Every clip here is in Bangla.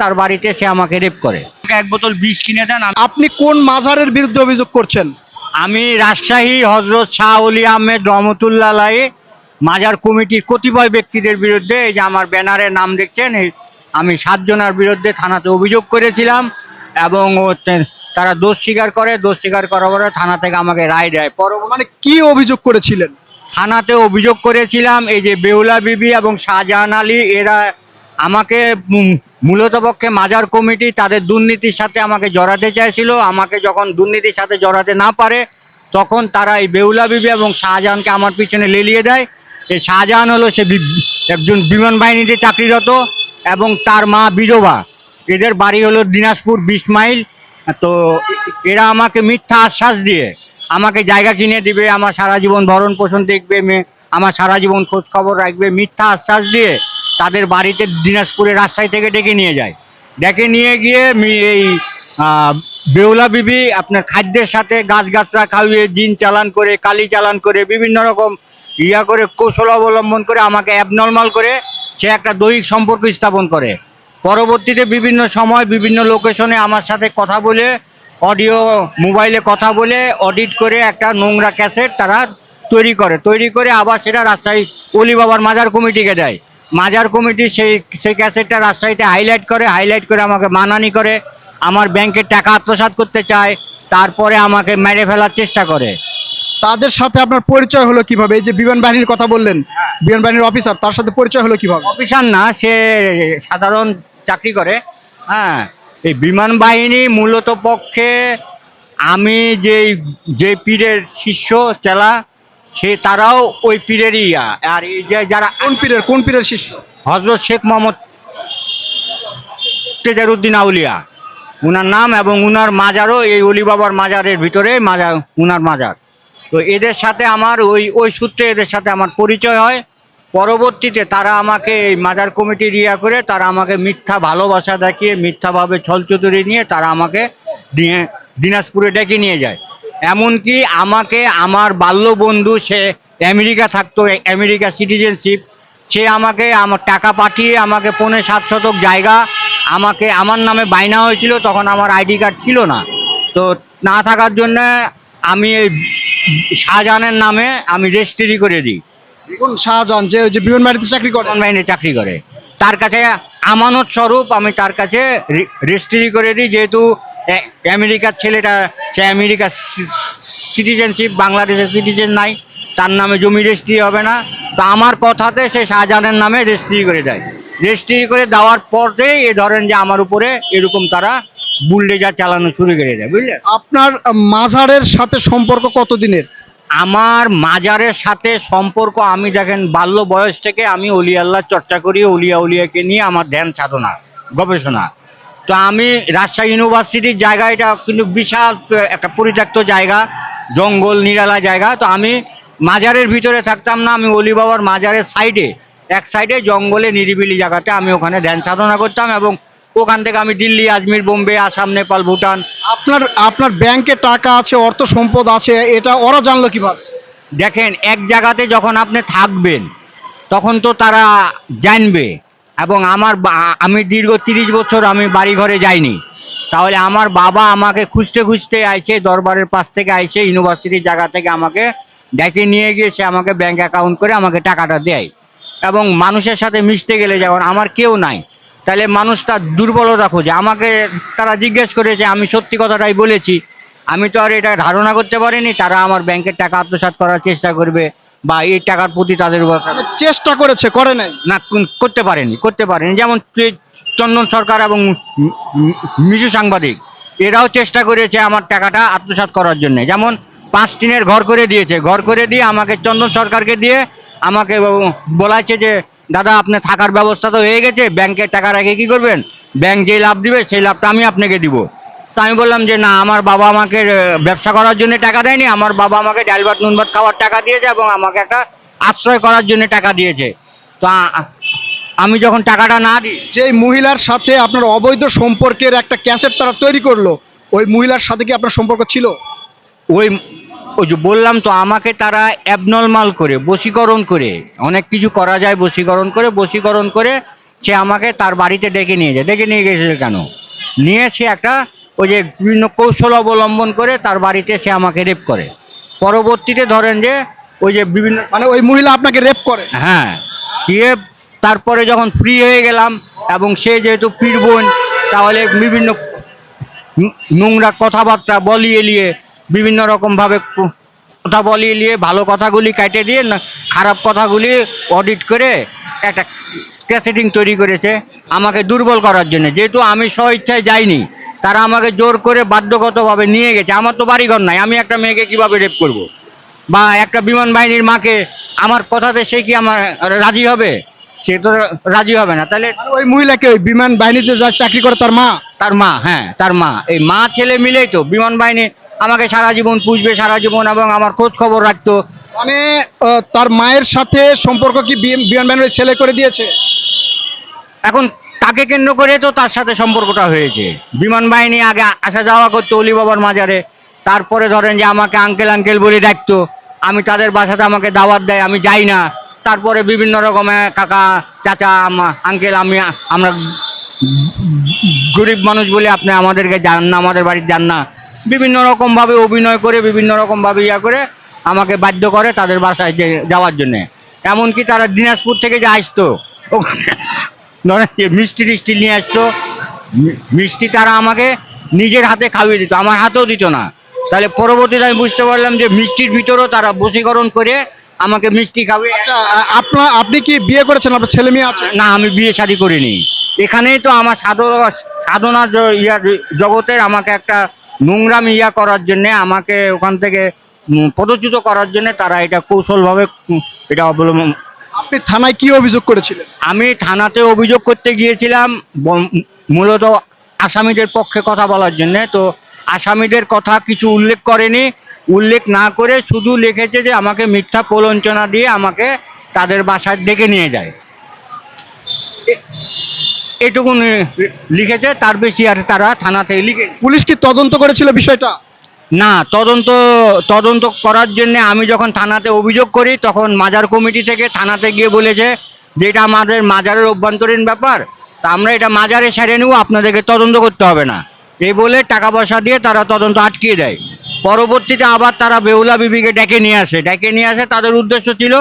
তার বাড়িতে সে আমাকে রেপ করে। এক বোতল বিষ কিনে দেন আপনি কোন মাজারের বিরুদ্ধে অভিযোগ করছেন? আমি রাজশাহী হজরত শাহ অলি আহমেদ রহমতুল্লাহ আলাই মাজার কমিটির কতিপয় ব্যক্তিদের বিরুদ্ধে এই যে আমার ব্যানারে নাম দেখছেন এই আমি সাতজনের বিরুদ্ধে থানাতে অভিযোগ করেছিলাম এবং তারা দোষ স্বীকার করে দোষ স্বীকার করার পরে থানা থেকে আমাকে রায় দেয়। পরবর্তী মানে কি অভিযোগ করেছিলেন? থানাতে অভিযোগ করেছিলাম এই যে বেউলা বিবি এবং শাহজাহান আলী এরা আমাকে মূলত পক্ষে মাজার কমিটি তাদের দুর্নীতির সাথে আমাকে জড়াতে চাইছিল। আমাকে যখন দুর্নীতির সাথে জড়াতে না পারে, তখন তারা এই বেউলা বিবি এবং শাহজাহানকে আমার পিছনে লেলিয়ে দেয়। এই শাহজাহান হলো সে একজন বিমান বাহিনীতে চাকরিরত এবং তার মা বিধবা। এদের বাড়ি হলো দিনাজপুর বিশ মাইল। তো এরা আমাকে মিথ্যা আশ্বাস দিয়ে আমাকে জায়গা কিনে দিবে, আমার সারা জীবন ভরণ পোষণ দেখবে আমার সারা জীবন খোঁজ খবর রাখবে। মিথ্যা আশ্বাস দিয়ে তাদের বাড়িতে দিনাজপুরে রাজশাহী থেকে ডেকে নিয়ে যায়। ডেকে নিয়ে গিয়ে এই বেউলা বিবি আপনার খাদ্যের সাথে গাছগাছরা খাওয়িয়ে জিন চালান করে, কালি চালান করে, বিভিন্ন রকম ইয়া করে কৌশল অবলম্বন করে আমাকে অ্যাবনর্মাল করে সে একটা দৈহিক সম্পর্ক স্থাপন করে। পরবর্তীতে বিভিন্ন সময় বিভিন্ন লোকেশনে আমার সাথে কথা বলে অডিও মোবাইলে কথা বলে অডিট করে একটা নোংরা ক্যাসেট তারা তৈরি করে। তৈরি করে আবার সেটা রাজশাহী অলি বাবার মাজার কমিটিকে দেয়। মাজার কমিটি সেই সেই ক্যাসেটটা রাজশাহীতে হাইলাইট করে হাইলাইট করে আমাকে মানানি করে আমার ব্যাংকের টাকা আত্মসাৎ করতে চায় তারপরে আমাকে মেরে ফেলার চেষ্টা করে। তাদের সাথে আপনার পরিচয় হলো কীভাবে? এই যে বিমান বাহিনীর কথা বললেন বিমান বাহিনীর অফিসার তার সাথে পরিচয় হলো কীভাবে? অফিসার না সে সাধারণ চাকরি করে হ্যাঁ। এই বিমান বাহিনী মূলত পক্ষে আমি যে যে পীরের শিষ্য চেলা সে তারাও ওই পীরেরই ইয়া। আর এই যে যারা কোন পীরের কোন পীরের শিষ্য? হজরত শেখ মোহাম্মদ তেজারুদ্দিন আউলিয়া। উনার নাম এবং উনার মাজারও এই অলি বাবার মাজারের ভিতরে মাজার উনার মাজার। তো এদের সাথে আমার ওই ওই সূত্রে এদের সাথে আমার পরিচয় হয়। পরবর্তীতে তারা আমাকে এই মাজার কমিটির ইয়া করে তারা আমাকে মিথ্যা ভালোবাসা দেখিয়ে মিথ্যাভাবে ছলচতুরি নিয়ে তারা আমাকে দিয়ে দিনাজপুরে ডেকে নিয়ে যায়। এমনকি আমাকে আমার বাল্য বন্ধু সে আমেরিকা থাকতো আমেরিকা সিটিজেনশিপ সে আমাকে আমার টাকা পাঠিয়ে আমাকে পৌনে সাত শতক জায়গা আমাকে আমার নামে বাইনা হয়েছিল তখন আমার আইডি কার্ড ছিল না। তো না থাকার জন্য আমি এই শাহজাহানের নামে আমি রেজিস্ট্রি করে দিই। কোন শাহজাহান? যে ওই যে বিমান বাহিনীতে চাকরি করেন অনলাইনে চাকরি করে। তার কাছে আমানত স্বরূপ আমি তার কাছে রেজিস্ট্রি করে দিই যেহেতু আমেরিকার ছেলেটা সে আমেরিকার সিটিজেনশিপ বাংলাদেশের সিটিজেন নাই তার নামে জমি রেজিস্ট্রি হবে না তো আমার কথাতে সে শাহজাহানের নামে রেজিস্ট্রি করে দেয়। রেজিস্ট্রি করে দেওয়ার পরেই এ ধরেন যে আমার উপরে এরকম তারা বুলডেজার চালানো শুরু করে দেয় বুঝলেন? আপনার মাজারের সাথে সম্পর্ক কতদিনের? আমার মাজারের সাথে সম্পর্ক আমি দেখেন বাল্য বয়স থেকে আমি অলি আল্লাহ চর্চা করি অলিয়া উলিয়াকে নিয়ে আমার ধ্যান সাধনা গবেষণা। তো আমি রাজশাহী ইউনিভার্সিটির জায়গা এটা কিন্তু বিশাল একটা পরিত্যক্ত জায়গা জঙ্গল নিরালা জায়গা। তো আমি মাজারের ভিতরে থাকতাম না আমি অলি বাবার মাজারের সাইডে এক সাইডে জঙ্গলে নিরিবিলি জায়গাতে আমি ওখানে ধ্যান সাধনা করতাম এবং ওখান থেকে আমি দিল্লি আজমির বোম্বে আসাম নেপাল ভুটান। আপনার আপনার ব্যাংকে টাকা আছে অর্থ সম্পদ আছে এটা ওরা জানলো কীভাবে? দেখেন এক জায়গাতে যখন আপনি থাকবেন তখন তো তারা জানবে। এবং আমার আমি দীর্ঘ তিরিশ বছর আমি বাড়ি ঘরে যাইনি। তাহলে আমার বাবা আমাকে খুঁজতে খুঁজতে আইছে, দরবারের পাশ থেকে আইছে ইউনিভার্সিটির জায়গা থেকে আমাকে ডেকে নিয়ে গিয়ে সে আমাকে ব্যাংক অ্যাকাউন্ট করে আমাকে টাকাটা দেয়। এবং মানুষের সাথে মিশতে গেলে যেমন আমার কেউ নাই। তাহলে মানুষ তার দুর্বলতা খোঁজে। আমাকে তারা জিজ্ঞেস করেছে, আমি সত্যি কথাটাই বলেছি। আমি তো আর এটা ধারণা করতে পারিনি, তারা আমার ব্যাংকের টাকা আত্মসাৎ করার চেষ্টা করবে। বা এই টাকার প্রতি তাদের চেষ্টা করেছে করে নাই। না করতে পারেনি করতে পারেনি। যেমন চন্দন সরকার এবং মিজু সাংবাদিক এরাও চেষ্টা করেছে আমার টাকাটা আত্মসাৎ করার জন্য। যেমন পাঁচ টিনের ঘর করে দিয়েছে ঘর করে দিয়ে আমাকে চন্দন সরকারকে দিয়ে আমাকে বলাইছে যে দাদা আপনি থাকার ব্যবস্থা তো হয়ে গেছে ব্যাংকের টাকা রেখে কি করবেন? ব্যাংক যে লাভ দিবে সেই লাভটা আমি আপনাকে দিব। তো আমি বললাম যে না আমার বাবা আমাকে ব্যবসা করার জন্য টাকা দেয়নি। আমার বাবা আমাকে ডাল ভাত নুন ভাত খাওয়ার টাকা দিয়েছে এবং আমাকে একটা আশ্রয় করার জন্য টাকা দিয়েছে। তো আমি যখন টাকাটা না দিই যে মহিলার সাথে আপনার অবৈধ সম্পর্কের একটা ক্যাসেট তারা তৈরি করল ওই মহিলার সাথে কি আপনার সম্পর্ক ছিল? ওই ওই যে বললাম তো আমাকে তারা অ্যাবনর্মাল করে বশীকরণ করে অনেক কিছু করা যায় বশীকরণ করে বশীকরণ করে সে আমাকে তার বাড়িতে ডেকে নিয়ে যায়। ডেকে নিয়ে গেছিল কেন? নিয়ে সে একটা ওই যে বিভিন্ন কৌশল অবলম্বন করে তার বাড়িতে সে আমাকে রেপ করে। পরবর্তীতে ধরেন যে ওই যে বিভিন্ন মানে ওই মহিলা আপনাকে রেপ করে। হ্যাঁ। দিয়ে তারপরে যখন ফ্রি হয়ে গেলাম এবং সে যেহেতু পীর বোন তাহলে বিভিন্ন নোংরা কথাবার্তা বলিয়ে নিয়ে বিভিন্ন রকমভাবে কথা বলিয়ে নিয়ে ভালো কথাগুলি কাটে দিয়ে না খারাপ কথাগুলি অডিট করে একটা ক্যাসেটিং তৈরি করেছে আমাকে দুর্বল করার জন্য। যেহেতু আমি স্ব ইচ্ছায় যাইনি তারা আমাকে জোর করে বাধ্যগতভাবে নিয়ে গেছে। আমার তো বাড়িঘর নাই আমি একটা মেয়েকে কীভাবে রেপ করব। বা একটা বিমান বাহিনীর মাকে আমার কথাতে সে কি আমার রাজি হবে? সে তো রাজি হবে না। তাহলে ওই মহিলাকে ওই বিমান বাহিনীতে যা চাকরি করে তার মা? তার মা হ্যাঁ তার মা। এই মা ছেলে মিলেই তো বিমান বাহিনী আমাকে সারা জীবন পুষবে সারা জীবন এবং আমার খোঁজ খবর রাখতো। মানে তার মায়ের সাথে সম্পর্ক কি বিমান বাহিনীর ছেলে করে দিয়েছে? এখন তাকে কেন্দ্র করে তো তার সাথে সম্পর্কটা হয়েছে। বিমান বাহিনী আগে আসা যাওয়া করতো অলি বাবার মাজারে। তারপরে ধরেন যে আমাকে আঙ্কেল আঙ্কেল বলে ডাকতো। আমি তাদের বাসাতে আমাকে দাওয়াত দেয়, আমি যাই না। তারপরে বিভিন্ন রকমের কাকা, চাচা আঙ্কেল আমি, আমরা গরিব মানুষ বলে আপনি আমাদেরকে যান না, আমাদের বাড়ি যান না। বিভিন্ন রকমভাবে অভিনয় করে, বিভিন্ন রকমভাবে ইয়া করে আমাকে বাধ্য করে তাদের বাসায় যাওয়ার জন্যে। এমনকি তারা দিনাজপুর থেকে যে আসতো, ওখানে ধরেন মিষ্টি টিষ্টি নিয়ে আসতো মিষ্টি তারা আমাকে নিজের হাতে খাইয়ে দিত আমার হাতেও দিত না। তাহলে পরবর্তীতে আমি বুঝতে পারলাম যে মিষ্টির ভিতরেও তারা বশীকরণ করে আমাকে মিষ্টি খাওয়িয়ে। আচ্ছা আপনার আপনি কি বিয়ে করেছেন? আপনার ছেলে মেয়ে আছে? না আমি বিয়ে শাড়ি করিনি। এখানেই তো আমার সাধনা সাধনা জ- ইয়া জগতের আমাকে একটা নোংরাম ইয়া করার জন্য আমাকে ওখান থেকে পদচ্যুত করার জন্য তারা এটা কৌশলভাবে এটা অবলম্বন আপনি থানায় কি অভিযোগ করেছিলেন? আমি থানাতে অভিযোগ করতে গিয়েছিলাম মূলত আসামিদের পক্ষে কথা বলার জন্য। তো আসামিদের কথা কিছু উল্লেখ করেনি। উল্লেখ না করে শুধু লিখেছে যে আমাকে মিথ্যা প্রলঞ্চনা দিয়ে আমাকে তাদের বাসায় ডেকে নিয়ে যায়। এ- এটুকুন লিখেছে তার বেশি আর তারা থানাতে লিখে পুলিশ কি তদন্ত করেছিল বিষয়টা? না, তদন্ত তদন্ত করার জন্য আমি যখন থানাতে অভিযোগ করি, তখন মাজার কমিটি থেকে থানাতে গিয়ে বলেছে যে এটা আমাদের মাজারের অভ্যন্তরীণ ব্যাপার, তা আমরা এটা মাজারে সেরে নেব, আপনাদেরকে তদন্ত করতে হবে না। এই বলে টাকা পয়সা দিয়ে তারা তদন্ত আটকিয়ে দেয়। পরবর্তীতে আবার তারা বেহুলা বিবিকে ডেকে নিয়ে আসে। ডেকে নিয়ে আসে, তাদের উদ্দেশ্য ছিল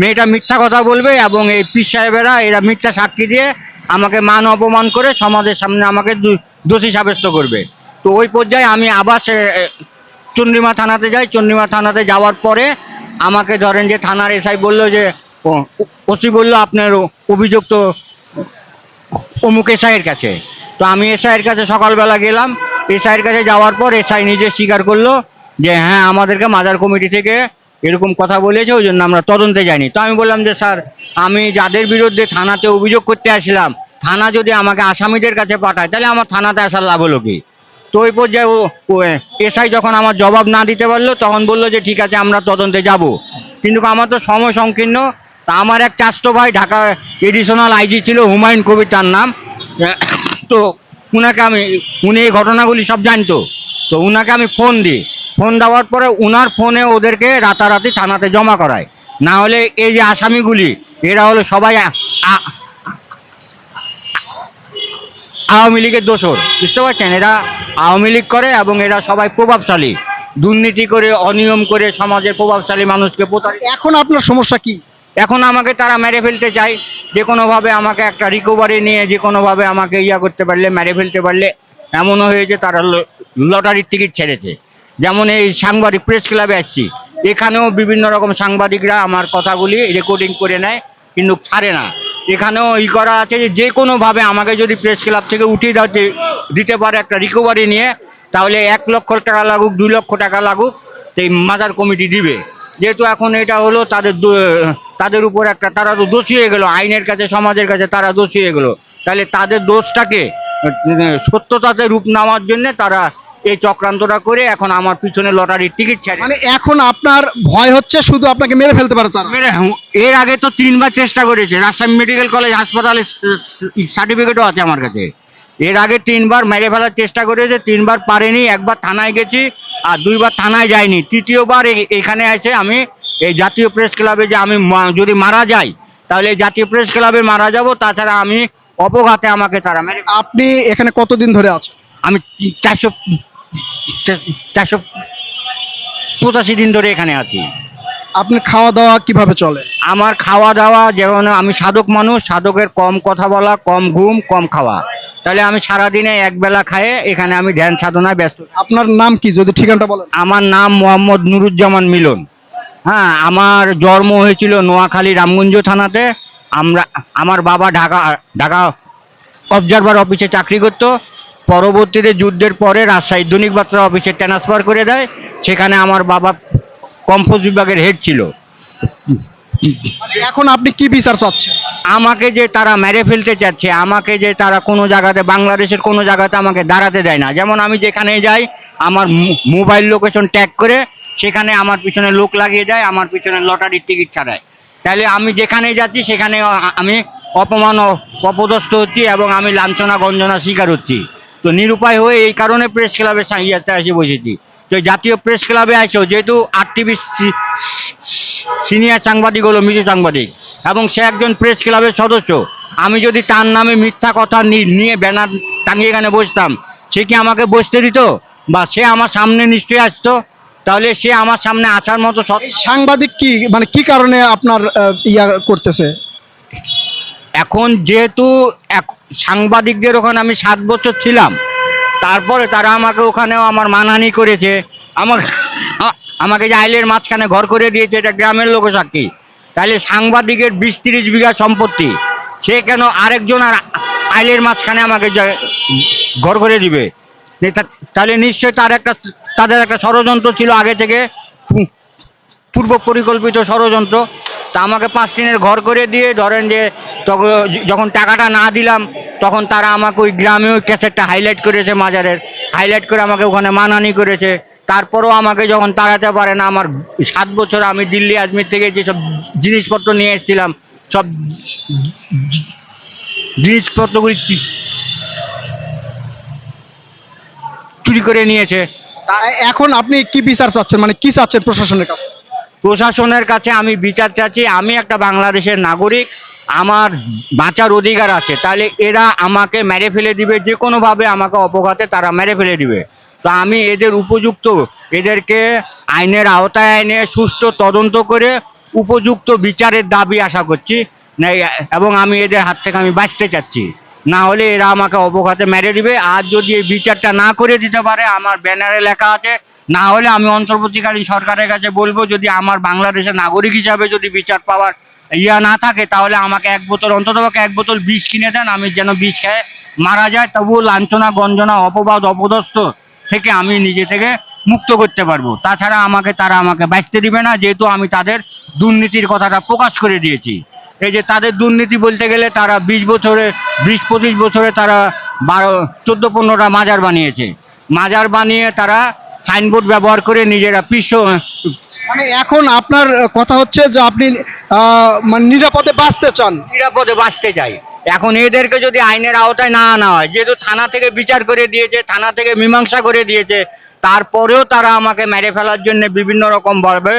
মেয়েটা মিথ্যা কথা বলবে এবং এই পীর সাহেবেরা, এরা মিথ্যা সাক্ষী দিয়ে আমাকে মান অপমান করে সমাজের সামনে আমাকে দোষী সাব্যস্ত করবে। তো ওই পর্যায়ে আমি আবার চন্দ্রিমা থানাতে যাই, চন্দ্রিমা থানাতে যাওয়ার পরে আমাকে ধরেন যে থানার এসআই বলল যে ওসি বলল আপনার অভিযোগ তো অমুক এসআইয়ের কাছে। তো আমি এসআইয়ের কাছে সকালবেলা গেলাম, এসআইয়ের কাছে যাওয়ার পর এসআই নিজে স্বীকার করল যে হ্যাঁ আমাদেরকে মাজার কমিটি থেকে এরকম কথা বলেছে, ওই জন্য আমরা তদন্তে যাইনি। তো আমি বললাম যে, স্যার, আমি যাদের বিরুদ্ধে থানাতে অভিযোগ করতে আসলাম, থানা যদি আমাকে আসামিদের কাছে পাঠায়, তাহলে আমার থানাতে আসার লাভ হলো কি? তো ওই পর্যায়ে ও এসআই যখন আমার জবাব না দিতে পারল, তখন বলল যে ঠিক আছে, আমরা তদন্তে যাব। কিন্তু আমার তো সময় সংকীর্ণ। তা আমার এক চাস্তো ভাই, ঢাকা এডিশনাল আইজি ছিল, হুমায়ুন কবির তার নাম। তো উনাকে আমি, উনি এই ঘটনাগুলি সব জানতো। তো উনাকে আমি ফোন দিই। ফোন দেওয়ার পরে উনার ফোনে ওদেরকে রাতারাতি থানাতে জমা করায়। না হলে এই যে আসামিগুলি, এরা হলো সবাই আওয়ামী লীগের দোসর বুঝতে পারছেন? এরা আওয়ামী লীগ করে এবং এরা সবাই প্রভাবশালী। দুর্নীতি করে অনিয়ম করে সমাজের প্রভাবশালী মানুষকে প্রতারিত এখন আপনার সমস্যা কি? এখন আমাকে তারা মেরে ফেলতে চায়। যে কোনোভাবে আমাকে একটা রিকভারি নিয়ে যে কোনোভাবে আমাকে ইয়া করতে পারলে মেরে ফেলতে পারলে এমনও হয়েছে তারা লটারির টিকিট ছেড়েছে। যেমন এই সাংবাদিক প্রেস ক্লাবে আসছি। এখানেও বিভিন্ন রকম সাংবাদিকরা আমার কথাগুলি রেকর্ডিং করে নেয় কিন্তু ছাড়ে না। এখানেও ই করা আছে যে যে কোনোভাবে আমাকে যদি প্রেস ক্লাব থেকে উঠিয়ে দিতে দিতে পারে একটা রিকভারি নিয়ে, তাহলে এক লক্ষ টাকা লাগুক, দুই লক্ষ টাকা লাগুক, এই মাদার কমিটি দিবে। যেহেতু এখন এটা হলো তাদের তাদের উপর একটা, তারা তো দোষী হয়ে গেলো, আইনের কাছে, সমাজের কাছে তারা দোষী হয়ে গেলো। তাহলে তাদের দোষটাকে, সত্যতাতে রূপ নেওয়ার জন্য তারা এই চক্রান্তটা করে এখন আমার পিছনে লটারির টিকিট ছাড়ে মানে এখন আপনার ভয় হচ্ছে শুধু আপনাকে মেরে ফেলতে পারে তারা? মেরে এর আগে তো তিনবার চেষ্টা করেছে। রাজশাহী মেডিকেল কলেজ হাসপাতালে সার্টিফিকেটও আছে আমার কাছে। এর আগে তিনবার মেরে ফেলার চেষ্টা করেছে তিনবার পারেনি একবার থানায় গেছি আর দুইবার থানায় যাইনি। তৃতীয়বার এখানে এসে আমি এই জাতীয় প্রেস ক্লাবে যে আমি যদি মারা যাই তাহলে এই জাতীয় প্রেস ক্লাবে মারা যাব তাছাড়া আমি অপঘাতে আমাকে তারা মেরে আপনি এখানে কতদিন ধরে আছেন? আমি চারশো চারশো পঁচাশি দিন ধরে এখানে আছি। আপনার খাওয়া দাওয়া কীভাবে চলে? আমার খাওয়া দাওয়া যেমন আমি সাধক মানুষ সাধকের কম কথা বলা কম ঘুম কম খাওয়া। তাহলে আমি সারাদিনে এক বেলা খায়ে এখানে আমি ধ্যান সাধনায় ব্যস্ত। আপনার নাম কি? যদি ঠিকানাটা বলেন। আমার নাম মোহাম্মদ নুরুজ্জামান মিলন। হ্যাঁ আমার জন্ম হয়েছিল নোয়াখালী রামগঞ্জ থানাতে। আমরা আমার বাবা ঢাকা ঢাকা অবজারভার অফিসে চাকরি করত। পরবর্তীতে যুদ্ধের পরে রাজশাহী দৈনিক বার্তা অফিসে ট্রান্সফার করে দেয় সেখানে আমার বাবা কম্পোজ বিভাগের হেড ছিল। এখন আপনি কি বিচার চাচ্ছেন? আমাকে যে তারা মেরে ফেলতে চাচ্ছে আমাকে যে তারা কোনো জায়গাতে বাংলাদেশের কোনো জায়গাতে আমাকে দাঁড়াতে দেয় না। যেমন আমি যেখানে যাই আমার মোবাইল লোকেশন ট্যাগ করে সেখানে আমার পিছনে লোক লাগিয়ে দেয় আমার পিছনে লটারির টিকিট ছাড়ায়। তাহলে আমি যেখানে যাচ্ছি সেখানে আমি অপমান অপদস্থ হচ্ছি এবং আমি লাঞ্ছনা গঞ্জনা শিকার হচ্ছি। তো নিরুপায় হয়ে এই কারণে প্রেস ক্লাবে ইয়েতে এসে বসেছি। তো জাতীয় প্রেস ক্লাবে আসো যেহেতু আর টিভি সিনিয়র সাংবাদিক হলো মৃত সাংবাদিক এবং সে একজন প্রেস ক্লাবের সদস্য। আমি যদি তার নামে মিথ্যা কথা নিয়ে ব্যানার টাঙিয়ে এখানে বসতাম সে কি আমাকে বসতে দিত? বা সে আমার সামনে নিশ্চয়ই আসতো? তাহলে সে আমার সামনে আসার মতো সাংবাদিক কি মানে কি কারণে আপনার ইয়া করতেছে? এখন যেহেতু এক- সাংবাদিকদের ওখানে আমি সাত বছর ছিলাম। তারপরে তারা আমাকে ওখানেও আমার মানহানি করেছে। আমার, আমাকে যে আইলের মাঝখানে ঘর করে দিয়েছে, এটা গ্রামের লোক সাক্ষী। তাহলে সাংবাদিকের বিশ তিরিশ বিঘা সম্পত্তি, সে কেন আরেকজন আর আইলের মাঝখানে আমাকে ঘর করে দিবে? তাহলে নিশ্চয়ই তার একটা তাদের একটা ষড়যন্ত্র ছিল আগে থেকে। পূর্ব পরিকল্পিত ষড়যন্ত্র। তা আমাকে পাঁচ দিনের ঘর করে দিয়ে ধরেন যে যখন টাকাটা না দিলাম, তখন তারা আমাকে ওই গ্রামে ওই ক্যাসেটটা হাইলাইট করেছে মাজারের। হাইলাইট করে আমাকে ওখানে মানানি করেছে। তারপরেও আমাকে যখন তাড়াতে পারে না, আমার সাত বছর আমি দিল্লি, আজমির থেকে যেসব জিনিসপত্র নিয়ে এসেছিলাম, সব জিনিসপত্রগুলি চুরি করে নিয়েছে। এখন আপনি কি বিচার চাচ্ছেন? মানে কি চাচ্ছেন প্রশাসনের কাছে? প্রশাসনের কাছে আমি বিচার চাচ্ছি, আমি একটা বাংলাদেশের নাগরিক, আমার বাঁচার অধিকার আছে। তাহলে এরা আমাকে মেরে ফেলে দিবে, যে কোনোভাবে আমাকে অপঘাতে তারা মেরে ফেলে দিবে। তো আমি এদের উপযুক্ত, এদেরকে আইনের আওতায় এনে সুষ্ঠু তদন্ত করে উপযুক্ত বিচারের দাবি আশা করছি এবং আমি এদের হাত থেকে আমি বাঁচতে চাচ্ছি। না হলে এরা আমাকে অপঘাতে মেরে দিবে। আর যদি এই বিচারটা না করে দিতে পারে, আমার ব্যানারে লেখা আছে না হলে আমি অন্তর্বর্তীকালীন সরকারের কাছে বলব, যদি আমার বাংলাদেশের নাগরিক হিসাবে যদি বিচার পাওয়ার ইয়া না থাকে, তাহলে আমাকে এক বোতল, অন্তত এক বোতল বিষ কিনে দেন, আমি যেন বিষ খেয়ে মারা যায়। তবুও লাঞ্ছনা, গঞ্জনা, অপবাদ, অপদস্থ থেকে আমি নিজে থেকে মুক্ত করতে পারব। তাছাড়া আমাকে, তারা আমাকে বাঁচতে দিবে না, যেহেতু আমি তাদের দুর্নীতির কথাটা প্রকাশ করে দিয়েছি। এই যে তাদের দুর্নীতি বলতে গেলে তারা বিশ বছরে, বিশ পঁচিশ বছরে তারা বারো, চোদ্দ, পনেরোটা মাজার বানিয়েছে। মাজার বানিয়ে তারা সাইনবোর্ড ব্যবহার করে নিজেরা বিশ্ব মানে এখন আপনার কথা হচ্ছে যে আপনি মানে নিরাপদে বাঁচতে চান। নিরাপদে বাঁচতে চাই। এখন এদেরকে যদি আইনের আওতায় না আনা হয় যেহেতু থানা থেকে বিচার করে দিয়েছে থানা থেকে মীমাংসা করে দিয়েছে তারপরেও তারা আমাকে মেরে ফেলার জন্য বিভিন্ন রকম ভাবে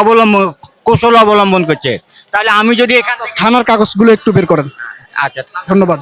অবলম্বন কৌশল অবলম্বন করছে। তাহলে আমি যদি এখানে থানার কাগজগুলো একটু বের করেন। আচ্ছা ধন্যবাদ।